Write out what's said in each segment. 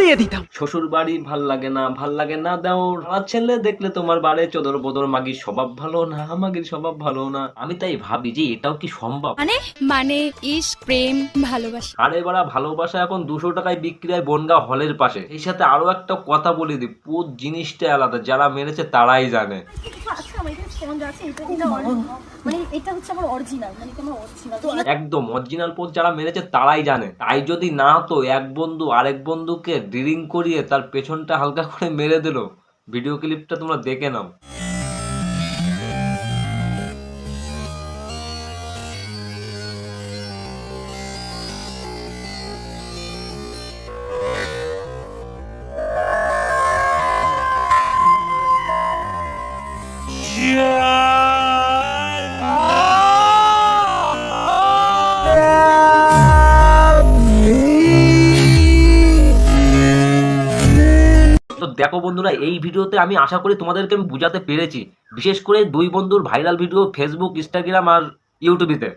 দিয়ে দিতাম। শ্বশুর বাড়ি ভালো লাগে না ভালো লাগে না দাও আমার ছেলে দেখলে তোমার বাড়ে চোদর বদর মাগির স্বভাব ভালো না মাগির স্বভাব ভালো না। আমি তাই ভাবি যে এটাও কি সম্ভব? মানে মানে ইস্ক প্রেম ভালোবাসা। আরে বাড়া ভালোবাসা এখন দুশো টাকায় বিক্রি হয় বনগা হলের পাশে। এই সাথে আরও একটা কথা বলে দিই পুত জিনিসটা আলাদা যারা মেরেছে তারাই জানে। আচ্ছা মানে মানে একদম অরিজিনাল পোজ যারা মেরেছে তারাই জানে। তাই যদি না তো এক বন্ধু আরেক বন্ধুকে ড্রিলিং করিয়ে তার পেছনটা হালকা করে মেরে দিল। ভিডিও ক্লিপটা তোমরা দেখে নাও। তো দেখো বন্ধুরা, এই ভিডিওতে আমি আশা করি তোমাদেরকে আমি বুঝাতে পেরেছি। বিশেষ করে দুই বন্ধুর ভাইরাল ভিডিও ফেসবুক ইনস্টাগ্রাম আর ইউটিউবেতে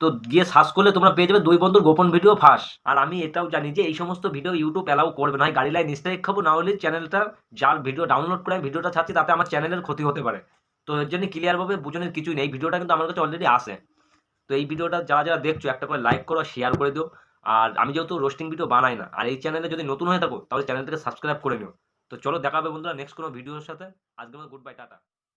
তো। গিয়ে সার্চ করলে তোমরা পেয়ে যাবে দুই বন্ধুর গোপন ভিডিও ফাঁস আর আমি এটাও জানি যে এই সমস্ত ভিডিও ইউটিউব অ্যালাউ করবে না গাড়ি লাইন স্ট্রাইক খাব, না হলে চ্যানেলটা যার ভিডিও ডাউনলোড করে ভিডিওটা ছাড়ছি, তাতে আমার চ্যানেলের ক্ষতি হতে পারে। তো এর জন্য ক্লিয়ারভাবে বুঝনের কিছুই নেই, এই ভিডিওটা কিন্তু আমার কাছে অলরেডি আসে তো এই ভিডিওটা যারা যারা দেখছ, একটা করে লাইক করো শেয়ার করে দিও। আর আমি যেহেতু রোস্টিং ভিডিও বানাই না, আর এই চ্যানেলে যদি নতুন হয়ে থাকো, তাহলে চ্যানেলটাকে সাবস্ক্রাইব করে নিও। তো চলো দেখা হবে বন্ধুরা নেক্সট কোনো ভিডিওর সাথে। আজকে গুড বাই টাটা।